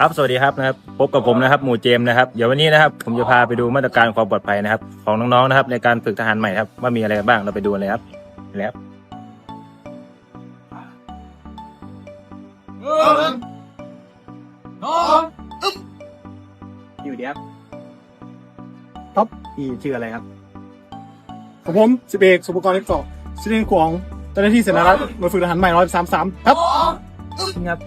ครับสวัสดีครับนะครับพบกับผมนะครับหมู่เจมนะครับเดี๋ยววันนี้นะครับผมจะพาไปดูมาตรการความปลอดภัยนะครับ ของน้องๆนะครับ ในการฝึกทหารใหม่ครับว่ามีอะไรบ้างเราไปดูกันเลยครับแล้วอยู่ดีครับท็อปพี่ชื่ออะไรครับของผมสิบเอกสุภกรเล็กเกาะชื่อเล่นของเจ้าหน้าที่เสนารัฐหน่วยฝึกทหารใหม่ร้อยสามสามครับ ครับ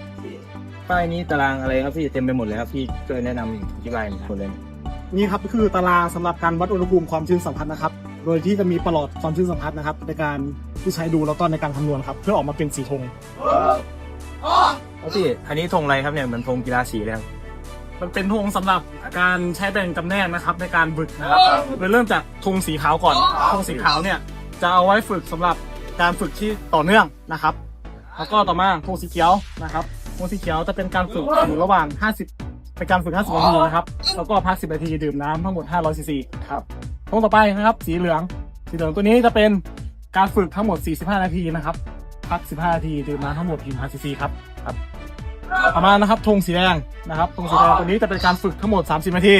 ป้ายนี้ตารางอะไรครับพี่เต็มไปหมดเลยครับพี่ช่วยแนะนำอธิบายหน่อยเลยนี่ครับคือตารางสำหรับการวัดอุณหภูมิความชื้นสัมผัสนะครับ โดยที่จะมีประหลอดความชื้นสัมผัสนะครับ ในการที่ใช้ดูแล้วก็ในการคำนวณครับ เพื่อออกมาเป็นสีธงแล้วพี่อันนี้ธงอะไรครับเนี่ยเหมือนธงกีฬาสีเลยครับมันเป็นธงสำหรับการใช้แบ่งตำแหน่งนะครับ ในการฝึกนะครับโดยเริ่มจากธงสีขาวก่อนธงสีขาวเนี่ยจะเอาไว้ฝึกสำหรับการฝึกที่ต่อเนื่องนะครับ แล้วก็ต่อมาธงสีเขียวนะครับธงสีเขียวจะเป็นการฝึกอยู่ระหว่าง 50 เป็นการฝึก 50นาทีนะครับ แล้วก็พัก 10 นาทีดื่มน้ำทั้งหมด 500ซีซีครับธงต่อไปนะครับ สีเหลือง สีเหลืองตัวนี้จะเป็นการฝึกทั้งหมด 45 นาทีนะครับ พัก 15 นาทีดื่มน้ำทั้งหมด1,000ซีซีครับครับ ต่อมานะครับธงสีแดงนะครับธงสีแดงตัวนี้จะเป็นการฝึกทั้งหมด 30 นาที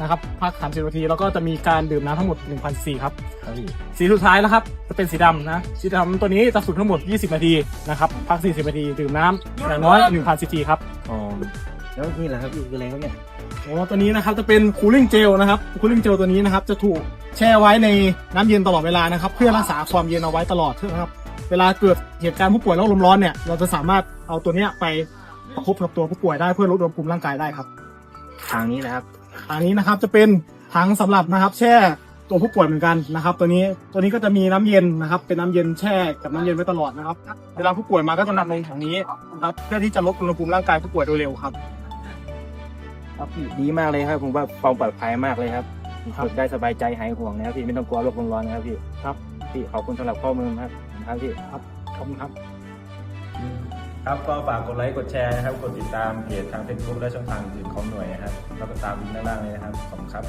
นะครับพัก 30 นาที แล้วก็จะมีการดื่มน้ำทั้งหมด1,000ซีซีครับครับพี่สีสุดท้ายนะครับจะเป็นสีดำนะสีดำตัวนี้จะฝึกทั้งหมด 20 นาทีนะครับพัก 40 นาทีดื่มน้ำอย่างน้อย1,000ซีซีครับอ๋อแล้วนี่แหละครับพี่คืออะไรครับเนี่ยโอ้ตัวนี้นะครับจะเป็นคูลิ่งเจลนะครับคูลิ่งเจลตัวนี้นะครับจะถูกแช่ไว้ในน้ำเย็นตลอดเวลานะครับ เพื่อรักษาความเย็นเอาไว้ตลอดนะครับ เวลาเกิดเหตุการณ์ผู้ป่วยโรคลมร้อนเนี่ยเราจะสามารถเอาตัวเนี้ยไป ประคบกับตัวผู้ป่วยได้เพื่อลดอุณหภูมิร่างกายได้ครับ ทางนี้นะครับอันนี้นะครับจะเป็นถังสำหรับนะครับแช่ตัวผู้ป่วยเหมือนกันนะครับ ตัวนี้ตัวนี้ก็จะมีน้ำเย็นนะครับ เป็นน้ำเย็นแช่กับน้ำเย็นไว้ตลอดนะครับเวลาผู้ป่วยมาก็จะนำลงถังนี้นะครับเพื่อที่จะลดอุณหภูมิร่างกายผู้ป่วยโดยเร็วครับ ครับพี่ดีมากเลยครับ ผมว่าความปลอดภัยมากเลยครับฝึกได้สบายใจหายห่วงนะครับพี่ไม่ต้องกลัวโรคลมร้อนนะครับพี่ครับพี่ขอบคุณสำหรับข้อมูลครับครับพี่ ขอบคุณครับ ครับก็ฝากกดไลค์กดแชร์นะครับกดติดตามเพจทางเฟซบุ๊กและช่องทางอื่นของหน่วยนะครับแล้วก็ตามลิงก์ด้านล่างเลยนะครับขอบคุณครับ